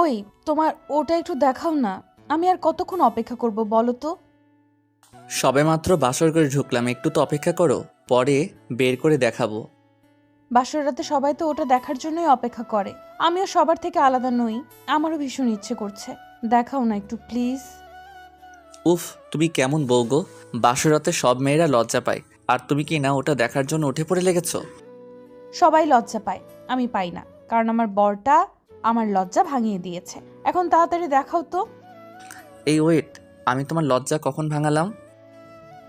ওই তোমার ওটা একটু দেখাও না। আমি আর কতক্ষণ অপেক্ষা করব বলো তো? সবেমাত্র বাসর করে ঢুকলাম একটু তো অপেক্ষা করো পরে বের করে দেখাবো। বাসর রাতে সবাই তো ওটা দেখার জন্যই অপেক্ষা করে। আমিও সবার থেকে আলাদা নই আমারও ভীষণ ইচ্ছে করছে। দেখাও না একটু প্লিজ। উফ তুমি কেমন বউ গো। বাসরাতে সব মেয়েরা লজ্জা পায়। আর তুমি কি না ওটা দেখার জন্য উঠে পড়ে লেগেছো? সবাই লজ্জা পায় আমি পাই না। কারণ আমার বরটা আমার লজ্জা ভাঙিয়ে দিয়েছে। এখন তাড়াতাড়ি দেখাও তো। এই ওয়েট আমি তোমার লজ্জা কখন ভাঙালাম?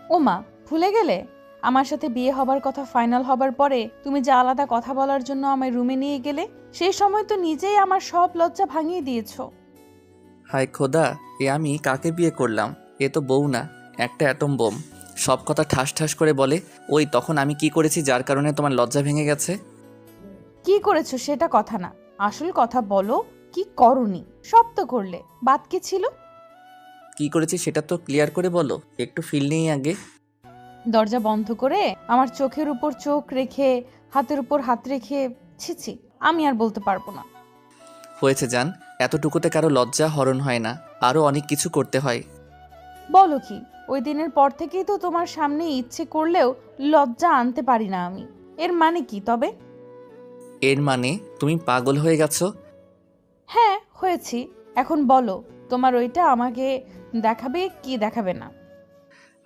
ওমা ভুলে গেলে? আমার সাথে বিয়ে হবার কথা ফাইনাল হবার পরে তুমি যে আলাদা কথা বলার জন্য আমায় রুমে নিয়ে গেলে সেই সময় তো নিজেই আমার সব লজ্জা ভাঙিয়ে দিয়েছ। হায় খোদা এ আমি কাকে বিয়ে করলাম? এ তো বউ না একটা অ্যাটম বোম। সব কথা ঠাস ঠাস করে বলে ওই তখন আমি কি করেছি যার কারণে তোমার লজ্জা ভেঙে গেছে? কি করেছ সেটা কথা না। আসল কথা বলো কি করনি? সব তো করলে বাদ কি ছিল? কি করেছি সেটা তো ক্লিয়ার করে বলো একটু ফিল নেই আগে। দরজা বন্ধ করে আমার চোখের উপর চোখ রেখে হাতের উপর হাত রেখে ছিছি আমি আর বলতে পারব না। হয়েছে জান এতটুকুতে কারও লজ্জা হরণ হয় না আরও অনেক কিছু করতে হয়। বলো কি ওই দিনের পর থেকেই তো তোমার সামনে ইচ্ছে করলেও লজ্জা আনতে পারি না আমি। এর মানে কি তবে? এর মানে তুমি পাগল হয়ে গেছো? হ্যাঁ হয়েছি। এখন বলো তোমার ওইটা আমাকে দেখাবে কি দেখাবে না?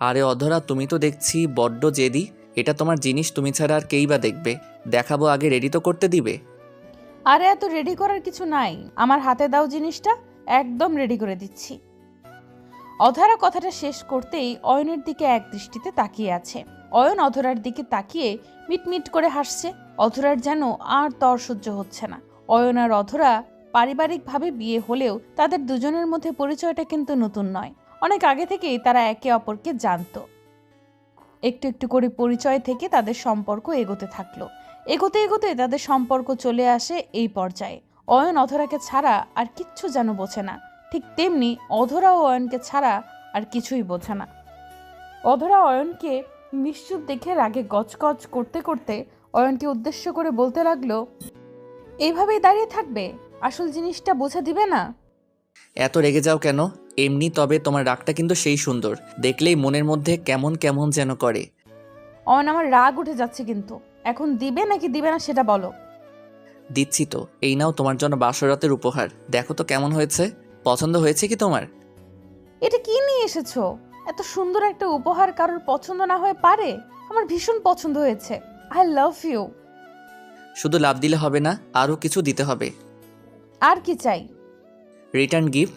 আরে অধরা তুমি তো দেখছি বড্ড জেদি। এটা তোমার জিনিস তুমি ছাড়া আর কেই বা দেখবে? দেখাবো আগে রেডি তো করতে দিবে? আরে এত রেডি করার কিছু নাই। আমার হাতে দাও জিনিসটা একদম রেডি করে দিচ্ছি। অধরা কথাটা শেষ করতেই অয়নের দিকে এক দৃষ্টিতে তাকিয়ে আছে। অয়ন অধরার দিকে তাকিয়ে মিটমিট করে হাসছে। অধরার যেন আর তর সহ্য হচ্ছে না। অয়ন আর অধরা পারিবারিকভাবে বিয়ে হলেও তাদের দুজনের মধ্যে পরিচয়টা কিন্তু নতুন নয়। অনেক আগে থেকেই তারা একে অপরকে জানতো। একটু একটু করে পরিচয় থেকে তাদের সম্পর্ক এগোতে থাকল। এগোতে এগোতে তাদের সম্পর্ক চলে আসে এই পর্যায়ে। অয়ন অধরাকে ছাড়া আর কিচ্ছু যেন বোঝে না। ঠিক তেমনি অধরা ও অয়নকে ছাড়া আর কিছুই বোঝে না। অধরা অয়নকে নিশ্চুপ দেখে রাগে গজগজ করতে করতে অয়নকে উদ্দেশ্য করে বলতে লাগল এইভাবেই দাঁড়িয়ে থাকবে? আসল জিনিসটা বোঝা দিবে না? এত রেগে যাও কেন? এমনি তবে তোমার রাগটা কিন্তু সেই সুন্দর। দেখলেই মনের মধ্যে কেমন কেমন যেন করে। অয়ন আমার রাগ উঠে যাচ্ছে কিন্তু। এখন দিবে নাকি দিবে না সেটা বলো। দিচ্ছি তো। এই নাও তোমার জন্য বাসরাতের উপহার। দেখো তো কেমন হয়েছে। পছন্দ হয়েছে কি তোমার? এটা কি নিয়ে এসেছ? এত সুন্দর একটা উপহার কারোর পছন্দ না হয়ে পারে? আমার ভীষণ পছন্দ হয়েছে। আই লাভ ইউ শুধু লাভ দিলে হবে না আরও কিছু দিতে হবে। আর কি চাই? রিটার্ন গিফট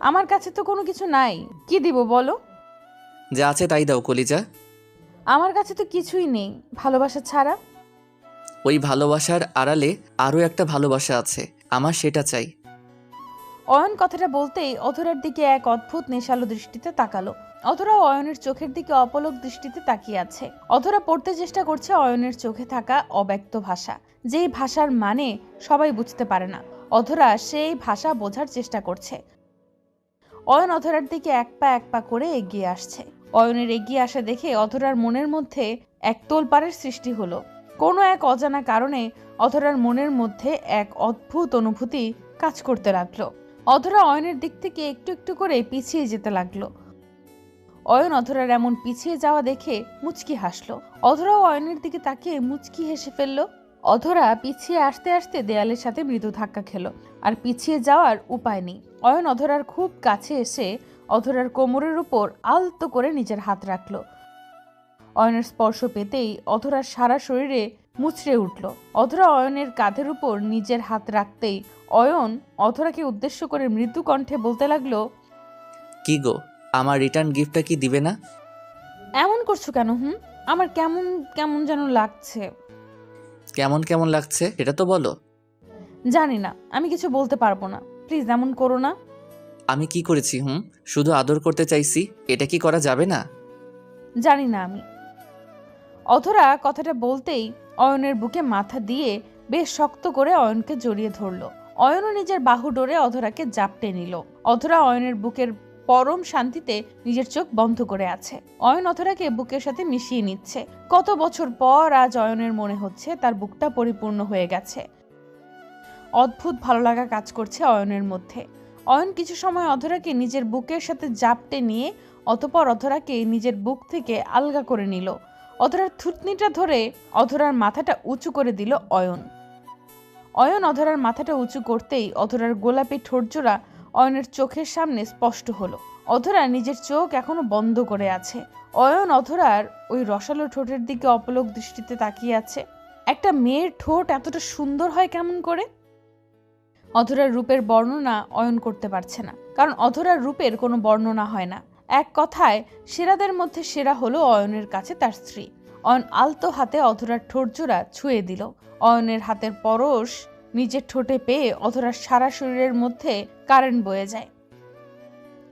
আমার কাছে তো কোনো কিছু নাই। কি দিব বলো? যা আছে তাই দাও কলিজা। আমার কাছে তো কিছুই নেই। ভালোবাসা ছাড়া? ওই ভালোবাসার আড়ালে আরও একটা ভালোবাসা আছে। আমার সেটা চাই। অয়ন কথাটা বলতেই অধরার দিকে এক অদ্ভুত নেশালো দৃষ্টিতে তাকালো। অধরা অয়নের চোখের দিকে অপলক দৃষ্টিতে তাকিয়ে আছে। অধরা পড়তে চেষ্টা করছে অয়নের চোখে থাকা অব্যক্ত ভাষা। যেই ভাষার মানে সবাই বুঝতে পারে না। অধরা সেই ভাষা বোঝার চেষ্টা করছে। অয়ন অধরার দিকে এক পা এক পা করে এগিয়ে আসছে। অয়নের এগিয়ে আসা দেখে অধরার মনের মধ্যে এক তোলপাড়ের সৃষ্টি হলো। কোনো এক অজানা কারণে অধরার মনের মধ্যে এক অদ্ভুত অনুভূতি কাজ করতে লাগল। অধরা অয়নের দিক থেকে একটু একটু করে পিছিয়ে যেতে লাগল। অয়ন অধরার এমন পিছিয়ে যাওয়া দেখে মুচকি হাসলো। অধরাও অয়নের দিকে তাকিয়ে মুচকি হেসে ফেলল। অধরা পিছিয়ে আসতে আসতে দেয়ালের সাথে মৃদু ধাক্কা খেলো, আর পিছিয়ে যাওয়ার উপায় নেই। অয়ন অধরার খুব কাছে এসে অধরার কোমরের উপর আলতো করে নিজের হাত রাখল। অয়নের স্পর্শ পেতেই অধরার সারা শরীরে মুচড়ে উঠল। অধরা অয়নের কাঁধের উপর নিজের হাত রাখতেই অয়ন অধরাকে উদ্দেশ্য করে মৃদু কণ্ঠে বলতে লাগল কি গো আমার রিটার্ন গিফটটা কি দিবে না? এমন করছ কেন হুম? আমার কেমন কেমন যেন লাগছে। কেমন কেমন লাগছে এটা তো বলো। জানি না আমি কিছু বলতে পারব না। প্লিজ এমন করো না। আমি কি করেছি হুম? শুধু আদর করতে চাইছি এটা কি করা যাবে না? জানি না আমি। অধরা কথাটা বলতেই অয়নের বুকে মাথা দিয়ে বেশ শক্ত করে অয়নকে জড়িয়ে ধরলো। অয়নও নিজের বাহু ডোরে অধরাকে জাপটে নিল। অধরা অয়নের বুকের পরম শান্তিতে নিজের চোখ বন্ধ করে আছে। অয়ন অথরাকে বুকের সাথে মিশিয়ে নিচ্ছে। কত বছর পর আজ অয়নের মনে হচ্ছে তার বুকটা পরিপূর্ণ হয়ে গেছে। অদ্ভুত ভালো লাগা কাজ করছে অয়নের মধ্যে। অয়ন কিছু সময় অধরাকে নিজের বুকের সাথে জাপটে নিয়ে অতপর অধরাকে নিজের বুক থেকে আলগা করে নিল। অধরার থুতনিটা ধরে অধরার মাথাটা উঁচু করে দিল অয়ন। অয়ন অধরার মাথাটা উঁচু করতেই অধরার গোলাপি ঠোঁটজোড়া অয়নের চোখের সামনে স্পষ্ট হলো। অধরা নিজের চোখ এখনও বন্ধ করে আছে। অয়ন অধরার ওই রসালো ঠোঁটের দিকে অপলক দৃষ্টিতে তাকিয়ে আছে। একটা মেয়ের ঠোঁট এতটা সুন্দর হয় কেমন করে? অধরার রূপের বর্ণনা অয়ন করতে পারছে না। কারণ অধরার রূপের কোনো বর্ণনা হয় না। এক কথায়, সেরাদের মধ্যে সেরা হলো অয়নের কাছে তার স্ত্রী। অয়ন আলতো হাতে অধরার ঠোঁটজোড়া ছুঁয়ে দিল। অয়নের হাতের পরশ নিজের ঠোঁটে পেয়ে অধরার সারা শরীরের মধ্যে কারেন্ট বয়ে যায়।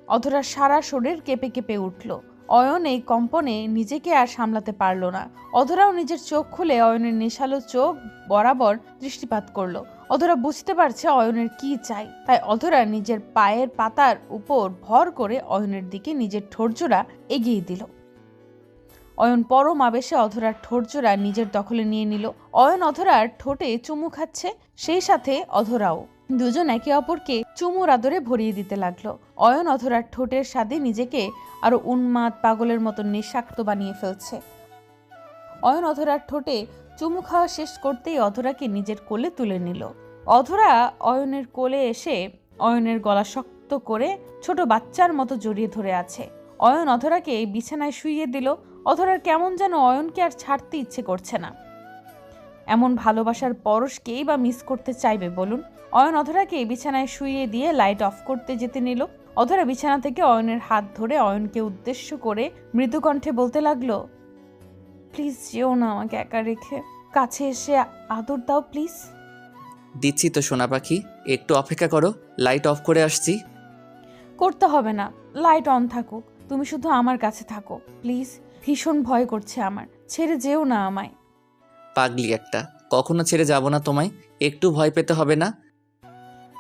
অধরার সারা শরীর কেঁপে কেঁপে উঠল। অয়ন এই কম্পনে নিজেকে আর সামলাতে পারল না। অধরাও নিজের চোখ খুলে অয়নের নেশালো চোখ বরাবর দৃষ্টিপাত করল। অধরা বুঝতে পারছে অয়নের কি চাই। তাই অধরা নিজের পায়ের পাতার উপর ভর করে অয়নের দিকে নিজের ঠোরজোড়া এগিয়ে দিল। অয়ন পরম আবেশে অধরার ঠোরজোড়া নিজের দখলে নিয়ে নিল। অয়ন অধরার ঠোঁটে চুমু খাচ্ছে, সেই সাথে অধরাও। দুজন একে অপরকে চুমুর আদরে ভরিয়ে দিতে লাগল। অয়ন অধরার ঠোঁটের স্বাদে নিজেকে আরও উন্মাদ পাগলের মতো নেশাক্ত বানিয়ে ফেলছে। অয়ন অধরার ঠোঁটে চুমু খাওয়া শেষ করতেই অধরাকে নিজের কোলে তুলে নিল। অধরা অয়নের কোলে এসে অয়নের গলা শক্ত করে ছোট বাচ্চার মতো জড়িয়ে ধরে আছে। অয়ন অধরাকে বিছানায় শুইয়ে দিল। অধরার কেমন যেন অয়নকে আর ছাড়তে ইচ্ছে করছে না। এমন ভালোবাসার পরশকেই বা মিস করতে চাইবে বলুন। অয়ন অধরাকে বিছানায় শুইয়ে দিয়ে লাইট অফ করতে যেতে নিল। অধরা বিছানা থেকে অয়নের হাত ধরে অয়নকে উদ্দেশ্য করে মৃদুকণ্ঠে বলতে লাগল প্লিজ যেও না আমাকে একা রেখে। কাছে এসে আদর দাও প্লিজ দিচ্ছি তো সোনা পাখি একটু অপেক্ষা করো লাইট অফ করে আসছি। করতে হবে না লাইট অন থাকুক তুমি শুধু আমার কাছে থাকো প্লিজ ভীষণ ভয় করছে আমার ছেড়ে যেও না আমায়। পাগলি একটা কখনো ছেড়ে যাব না তোমায় একটু ভয় পেতে হবে না?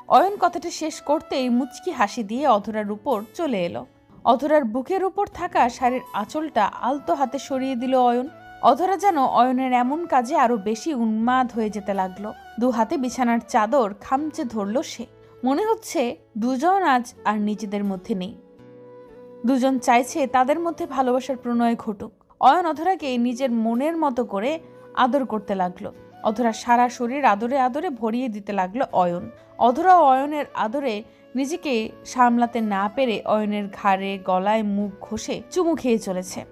অয়ন কথাটা শেষ করতেই মুচকি হাসি দিয়ে অধরার উপর চলে এলো। অধরার বুকের উপর থাকা শাড়ির আঁচলটা আলতো হাতে সরিয়ে দিল অয়ন। অধরা যেন অয়নের এমন কাজে আরও বেশি উন্মাদ হয়ে যেতে লাগল। দু হাতে বিছানার চাদর খামচে ধরল সে। মনে হচ্ছে দুজন আজ আর নিজেদের মধ্যে নেই। দুজন চাইছে তাদের মধ্যে ভালোবাসার প্রণয় ঘটুক। অয়ন অধরাকে নিজের মনের মতো করে আদর করতে লাগল। অধরা সারা শরীর আদরে আদরে ভরিয়ে দিতে লাগল অয়ন। অধরা অয়নের আদরে নিজেকে সামলাতে না পেরে অয়নের ঘাড়ে গলায় মুখ ঘষে চুমু খেয়ে চলেছে।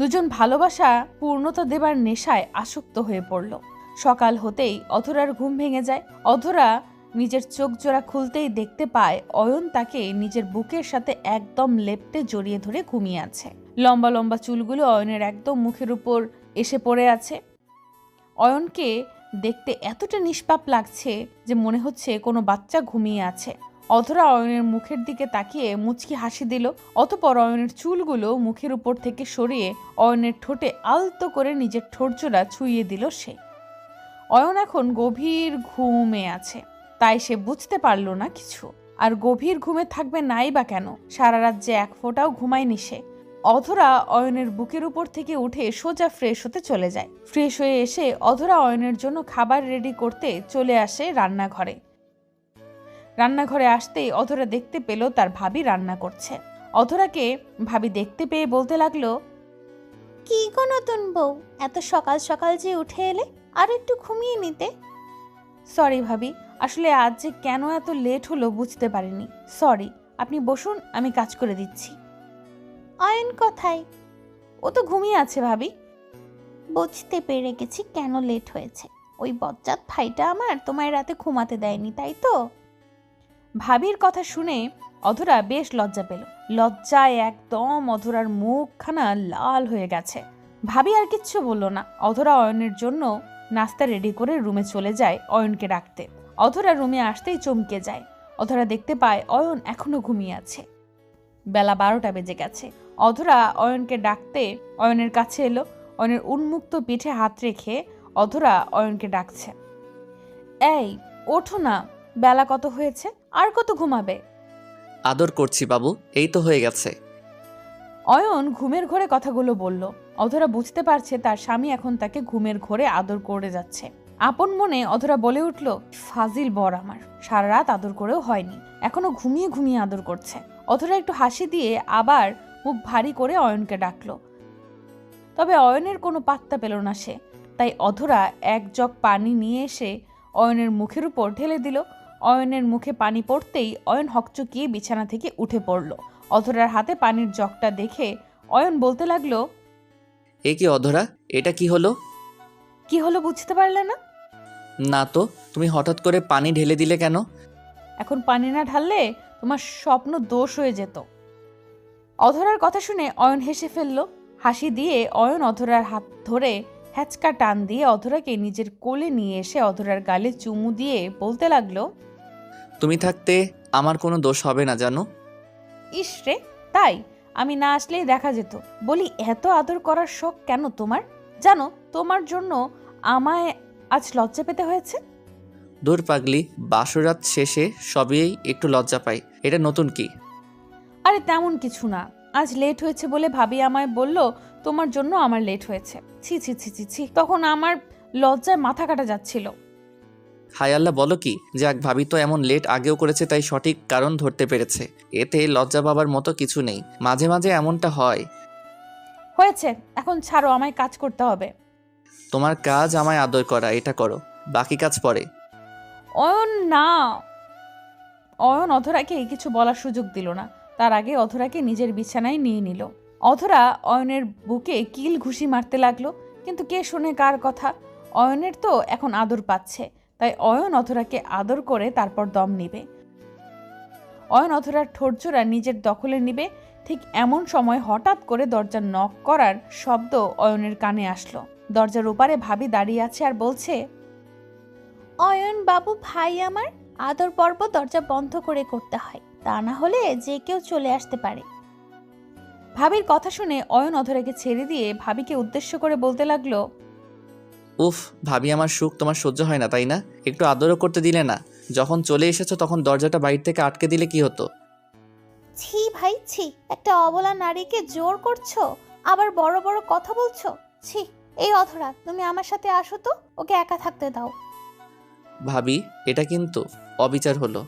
দুজন ভালোবাসা পূর্ণতা দেবার নেশায় আসক্ত হয়ে পড়ল। সকাল হতেই অধরার ঘুম ভেঙে যায়। অধরা নিজের চোখ জোড়া খুলতেই দেখতে পায় অয়ন তাকে নিজের বুকের সাথে একদম লেপ্টে জড়িয়ে ধরে ঘুমিয়ে আছে। লম্বা লম্বা চুলগুলো অয়নের একদম মুখের উপর এসে পড়ে আছে। অয়নকে দেখতে এতটা নিষ্পাপ লাগছে যে মনে হচ্ছে কোনো বাচ্চা ঘুমিয়ে আছে। অধরা অয়নের মুখের দিকে তাকিয়ে মুচকি হাসি দিল, অতপর অয়নের চুলগুলো মুখের উপর থেকে সরিয়ে অয়নের ঠোঁটে আলতো করে নিজের ঠোঁটজোড়া ছুঁয়ে দিল সে। অয়ন এখন গভীর ঘুমে আছে, তাই সে বুঝতে পারল না কিছু। আর গভীর ঘুমে থাকবে নাই বা কেন? সারা রাত যে এক ফোঁটাও ঘুমায়নি সে। অধরা অয়নের বুকের উপর থেকে উঠে সোজা ফ্রেশ হতে চলে যায়। ফ্রেশ হয়ে এসে অধরা অয়নের জন্য খাবার রেডি করতে চলে আসে রান্নাঘরে। রান্নাঘরে আসতেই অধরা দেখতে পেল তার ভাবি রান্না করছে। অধরাকে ভাবি দেখতে পেয়ে বলতে লাগল কি গো নতুন বউ? এত সকাল সকাল যে উঠে এলে আর একটু ঘুমিয়ে নিতে? সরি ভাবি আসলে আজ যে কেন এত লেট হলো বুঝতে পারিনি। সরি আপনি বসুন আমি কাজ করে দিচ্ছি। অয়ন কোথায়? ও তো ঘুমিয়ে আছে ভাবি। বুঝতে পেরে গেছি কেন লেট হয়েছে। ওই বজ্জাত ভাইটা আমার তোমায় রাতে ঘুমাতে দেয়নি তাই তো? ভাবির কথা শুনে অধরা বেশ লজ্জা পেল। লজ্জায় একদম অধরার মুখখানা লাল হয়ে গেছে। ভাবি আর কিচ্ছু বলল না। অধরা অয়নের জন্য নাস্তা রেডি করে রুমে চলে যায় অয়নকে ডাকতে অধরা রুমে আসতেই চমকে যায়। অধরা দেখতে পায় অয়ন এখনও ঘুমিয়ে আছে। বেলা বারোটা বেজে গেছে। অধরা অয়নকে ডাকতে অয়নের কাছে এলো। অয়নের উন্মুক্ত পিঠে হাত রেখে অধরা অয়নকে ডাকছে। এই, ওঠো না। বেলা কত হয়েছে? আর কত ঘুমাবে? আদর করছি বাবু। এই তো হয়ে গেছে। অয়ন ঘুমের ঘরে কথাগুলো বলল। অধরা বুঝতে পারছে তার স্বামী এখন তাকে ঘুমের ঘরে আদর করে যাচ্ছে। আপন মনে অধরা বলে উঠল ফাজিল বর আমার। সারা রাত আদর করেও হয়নি। এখনও ঘুমিয়ে ঘুমিয়ে আদর করছে। অধরা একটু হাসি দিয়ে আবার মুখ ভারী করে অয়নকে ডাকলো। তবে অয়নের কোনো পাত্তা পেল না সে। তাই অধরা এক জগ পানি নিয়ে এসে অয়নের মুখের উপর ঢেলে দিল। অয়নের মুখে পানি পড়তেই অয়ন হকচকিয়ে বিছানা থেকে উঠে পড়ল। অধরার হাতে পানির জগটা দেখে অয়ন বলতে লাগল এ কি অধরা? এটা কি হলো? কি হলো বুঝতে পারলে না? না তো তুমি হঠাৎ করে পানি ঢেলে দিলে কেন? এখন পানি না ঢাললে তোমার স্বপ্ন দোষ হয়ে যেত। অধরার কথা শুনে অয়ন হেসে ফেলল। হাসি দিয়ে অয়ন অধরার হাত ধরে হ্যাচকা টান দিয়ে অধরাকে নিজের কোলে নিয়ে এসে অধরার গালে চুমু দিয়ে বলতে লাগল তুমি থাকতে আমার কোনো দোষ হবে না জানো? ইস রে তাই? আমি না আসলেই দেখা যেত। বলি এত আদর করার শখ কেন তোমার? জানো তোমার জন্য আমায় আজ লজ্জা পেতে হয়েছে? দূর পাগলি বাসরাত শেষে সবই একটু লজ্জা পাই। এটা নতুন কি? আরে তেমন কিছু না। আজ লেট হয়েছে বলে ভাবি আমায় বলল তোমার জন্য আমার লেট হয়েছে। ছি ছি ছি ছি ছি। তখন আমার লজ্জায় মাথা কাটা যাচ্ছিল। হায় আল্লাহ বলো কি? যাক ভাবি তো এমন লেট আগেও করেছে তাই সঠিক কারণ ধরতে পেরেছে। এতে লজ্জা পাবার মতো কিছু নেই। মাঝে মাঝে এমনটা হয়। হয়েছে। এখন ছাড়ো আমায় কাজ করতে হবে। তোমার কাজ আমায় আদর করা এটা করো। বাকি কাজ পরে। অয়ন না। অয়ন অধরাকে কিছু বলার সুযোগ দিল না। তার আগে অধরাকে নিজের বিছানায় নিয়ে নিল। অধরা অয়নের বুকে কিল ঘুষি মারতে লাগল কিন্তু কে শোনে কার কথা? অয়নের তো এখন আদর পাচ্ছে। তাই অয়ন অথরাকে আদর করে তারপর দম নিবে। অয়ন অথরার ঠোরজোড়া নিজের দখলে নিবে। ঠিক এমন সময় হঠাৎ করে দরজা নক করার শব্দ অয়নের কানে আসলো। দরজার ওপারে ভাবি দাঁড়িয়ে আছে আর বলছে অয়ন বাবু ভাই আমার আদর পর্ব দরজা বন্ধ করে করতে হয়। তা না হলে যে কেউ চলে আসতে পারে। ভাবির কথা শুনে অয়ন অধরাকে ছেড়ে দিয়ে ভাবিকে উদ্দেশ্য করে বলতে লাগল উফ ভাবি আমার সুখ তোমার সহ্য হয় না তাই না? একটু আদরও করতে দিলে না। যখন চলে এসেছ তখন দরজাটা বাইরে থেকে আটকে দিলে কি হতো? ছি ভাই ছি। একটা অবলা নারীকে জোর করছ? আবার বড় বড় কথা বলছো? ছি এই অধরা তুমি আমার সাথে আসো তো? ওকে একা থাকতে দাও। ভাবি এটা কিন্তু অবিচার হলো।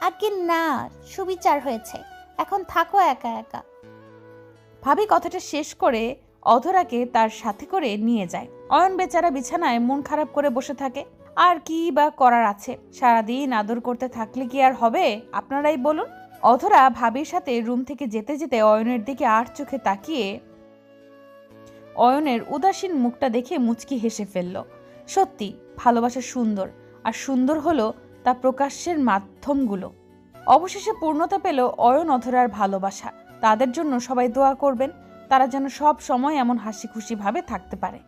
আগে না সুবিচার হয়েছে। এখন থাকো একা একা। ভাবি কথাটা শেষ করে অধরাকে তার সাথে করে নিয়ে যায়। অয়ন বেচারা বিছানায় মন খারাপ করে বসে থাকে। আর কি বা করার আছে? সারাদিন আদর করতে থাকলে কি আর হবে? আপনারাই বলুন। অধরা ভাবির সাথে রুম থেকে যেতে যেতে অয়নের দিকে আর চোখে তাকিয়ে অয়নের উদাসীন মুখটা দেখে মুচকি হেসে ফেলল। সত্যি, ভালোবাসা সুন্দর। আর সুন্দর হলো তা প্রকাশ্যের মাধ্যমগুলো। অবশেষে পূর্ণতা পেল অয়ন অধরার ভালোবাসা। তাদের জন্য সবাই দোয়া করবেন। তারা যেন সব সময় এমন হাসি খুশিভাবে থাকতে পারে।